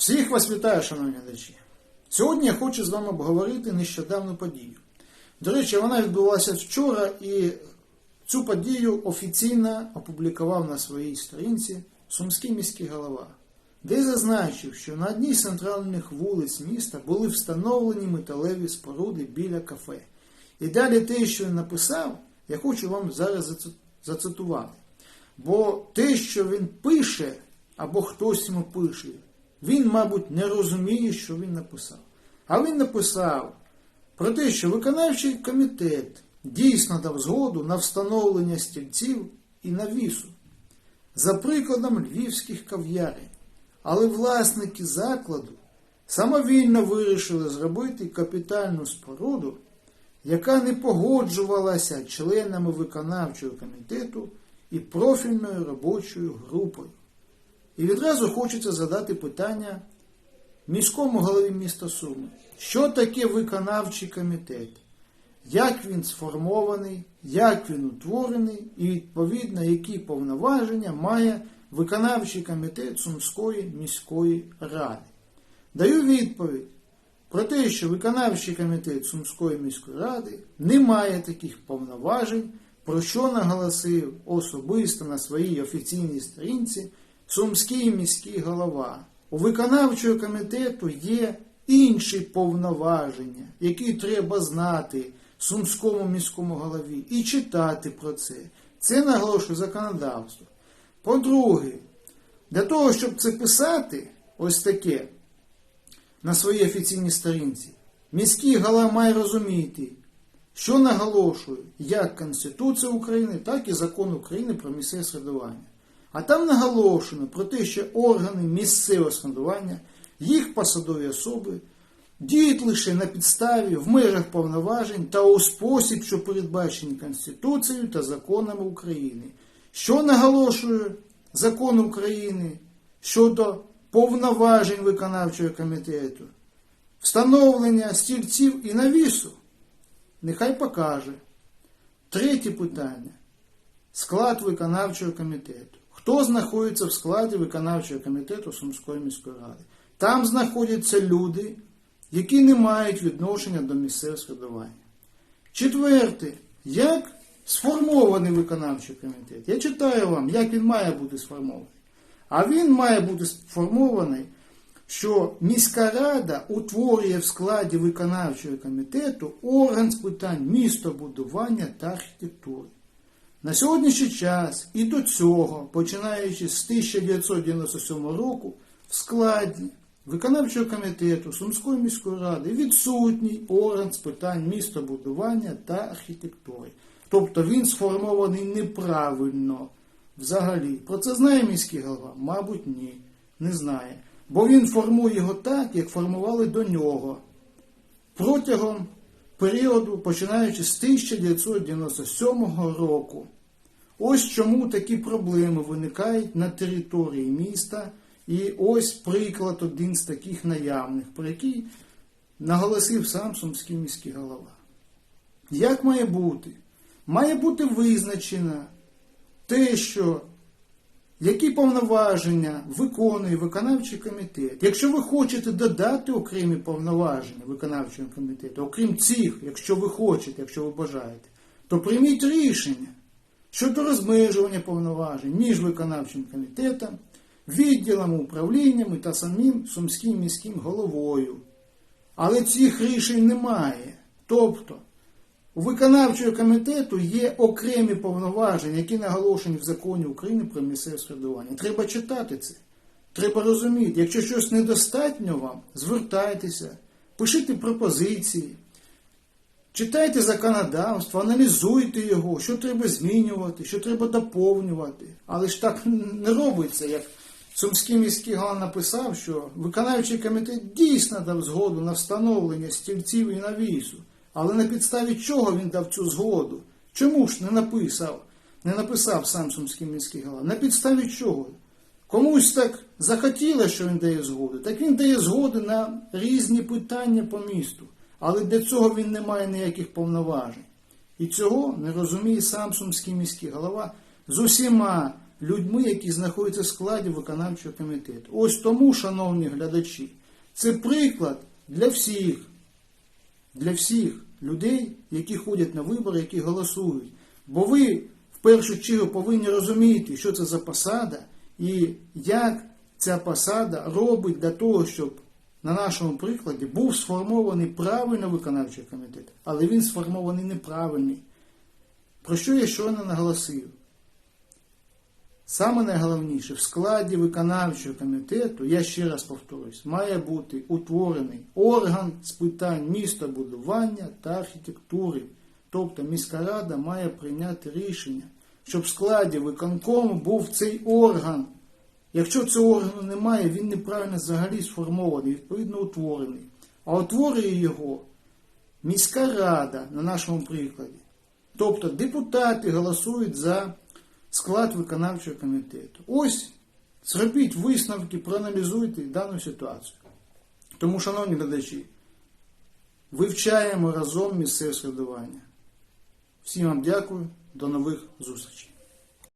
Всіх вас вітаю, шановні глядачі. Сьогодні я хочу з вами обговорити нещодавну подію. До речі, вона відбулася вчора, і цю подію офіційно опублікував на своїй сторінці Сумський міський голова, де зазначив, що на одній з центральних вулиць міста були встановлені металеві споруди біля кафе. І далі те, що він написав, я хочу вам зараз зацитувати. Бо те, що він пише, або хтось йому пише, він, мабуть, не розуміє, що він написав. А він написав про те, що виконавчий комітет дійсно дав згоду на встановлення стільців і навісу за прикладом львівських кав'ярень. Але власники закладу самовільно вирішили зробити капітальну споруду, яка не погоджувалася членами виконавчого комітету і профільною робочою групою. І відразу хочеться задати питання міському голові міста Суми. Що таке виконавчий комітет? Як він сформований, як він утворений і відповідно які повноваження має виконавчий комітет Сумської міської ради? Даю відповідь про те, що виконавчий комітет Сумської міської ради не має таких повноважень, про що наголосив особисто на своїй офіційній сторінці Сумський міський голова. У виконавчого комітету є інші повноваження, які треба знати Сумському міському голові і читати про це. Це наголошує законодавство. По-друге, для того, щоб це писати, ось таке, на своїй офіційній сторінці, міський голова має розуміти, що наголошує як Конституція України, так і закон України про місцеве самоврядування. А там наголошено про те, що органи місцевого самоврядування, їх посадові особи діють лише на підставі в межах повноважень та у спосіб, що передбачені Конституцією та законами України. Що наголошує закон України щодо повноважень виконавчого комітету, встановлення стільців і навісу? Нехай покаже. Третє питання. Склад виконавчого комітету. Хто знаходиться в складі виконавчого комітету Сумської міської ради? Там знаходяться люди, які не мають відношення до місцевого самоврядування. Четверте, як сформований виконавчий комітет? Я читаю вам, як він має бути сформований. А він має бути сформований, що міська рада утворює в складі виконавчого комітету орган з питань містобудування та архітектури. На сьогоднішній час і до цього, починаючи з 1997 року, в складі виконавчого комітету Сумської міської ради відсутній орган з питань містобудування та архітектури. Тобто він сформований неправильно взагалі. Про це знає міський голова? Мабуть, ні. Не знає. Бо він формує його так, як формували до нього протягом періоду, починаючи з 1997 року. Ось чому такі проблеми виникають на території міста. І ось приклад один з таких наявних, про який наголосив сам Сумський міський голова. Як має бути? Має бути визначено те, що які повноваження виконує виконавчий комітет. Якщо ви хочете додати окремі повноваження виконавчого комітету, окрім цих, якщо ви хочете, якщо ви бажаєте, то прийміть рішення щодо розмежування повноважень між виконавчим комітетом, відділами управліннями та самим сумським міським головою. Але цих рішень немає. Тобто, виконавчого комітету є окремі повноваження, які наголошені в законі України про місцеве самоврядування. Треба читати це. Треба розуміти, якщо щось недостатньо вам, звертайтеся, пишіть пропозиції, читайте законодавство, аналізуйте його, що треба змінювати, що треба доповнювати. Але ж так не робиться, як Сумський міський голова написав, що виконавчий комітет дійсно дав згоду на встановлення стільців і навісу. Але на підставі чого він дав цю згоду? Чому ж не написав, не написав сам Сумський міський голова? На підставі чого? Комусь так захотіло, що він дає згоду, так він дає згоди на різні питання по місту. Але для цього він не має ніяких повноважень. І цього не розуміє сам Сумський міський голова з усіма людьми, які знаходяться в складі виконавчого комітету. Ось тому, шановні глядачі, це приклад для всіх, для всіх людей, які ходять на вибори, які голосують. Бо ви в першу чергу повинні розуміти, що це за посада і як ця посада робить для того, щоб на нашому прикладі був сформований правильно виконавчий комітет, але він сформований неправильний. Про що я щойно наголосив? Саме найголовніше, в складі виконавчого комітету, я ще раз повторюсь, має бути утворений орган з питань містобудування та архітектури. Тобто міська рада має прийняти рішення, щоб в складі виконкому був цей орган. Якщо цього органу немає, він неправильно взагалі сформований, відповідно утворений. А утворює його міська рада на нашому прикладі. Тобто депутати голосують за склад виконавчого комітету. Ось зробіть висновки, проаналізуйте дану ситуацію. Тому, шановні глядачі, вивчаємо разом місцеве середування. Всім вам дякую, до нових зустрічей.